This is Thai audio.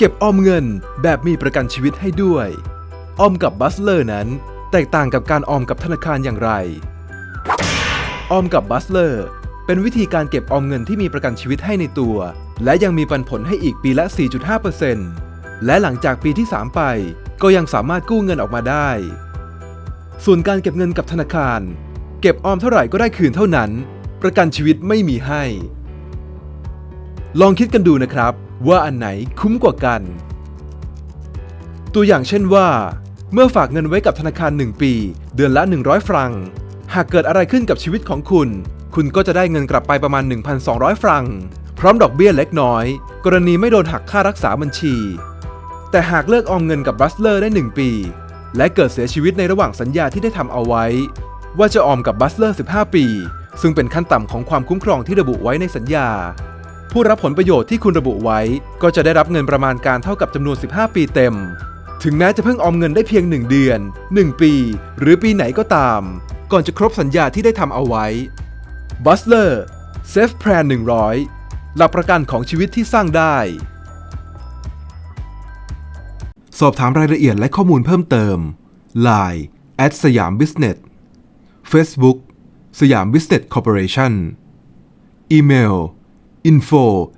เก็บออมเงินแบบมีประกันชีวิตให้ด้วย ออมกับบัสเลอร์นั้น แตกต่างกับการออมกับธนาคารอย่างไร ออมกับบัสเลอร์เป็นวิธีการเก็บออมเงินที่มีประกันชีวิตให้ในตัว และยังมีปันผลให้อีกปีละ 4.5%และหลังจากปีที่ 3 ไป ก็ยังสามารถกู้เงินออกมาได้ ส่วนการเก็บเงินกับธนาคาร เก็บออมเท่าไหร่ก็ได้คืนเท่านั้น ประกันชีวิตไม่มีให้ ลองคิดกันดูนะครับ ว่าอันไหนคุ้มกว่ากัน ตัวอย่างเช่นว่า เมื่อฝากเงินไว้กับธนาคาร 1 ปี เดือนละ 100 ฟรัง หากเกิดอะไรขึ้นกับชีวิตของคุณ คุณก็จะได้เงินกลับไปประมาณ 1,200 ฟรัง พร้อมดอกเบี้ยเล็กน้อย กรณีไม่โดนหักค่ารักษาบัญชี แต่หากเลิกออมเงินกับบัสเลอร์ได้ 1 ปี และเกิดเสียชีวิตในระหว่างสัญญาที่ได้ทำเอาไว้ ว่าจะออมกับบัสเลอร์ 15 ปี ซึ่งเป็นขั้นต่ำของความคุ้มครองที่ระบุไว้ในสัญญา ผู้รับผลประโยชน์ที่คุณระบุไว้ ก็จะได้รับเงินประมาณการเท่ากับจำนวน 15 ปีเต็ม ถึงแม้จะเพิ่งออมเงินได้เพียง 1 เดือน 1 ปี หรือปีไหนก็ตาม ก่อนจะครบสัญญาที่ได้ทำเอาไว้ b u s l e r Safe Plan 100 หลักประกันของชีวิตที่สร้างได้ สอบถามรายละเอียดและข้อมูลเพิ่มเติม Line แอดสยาม Business Facebook สยาม Business Corporation อีเมล info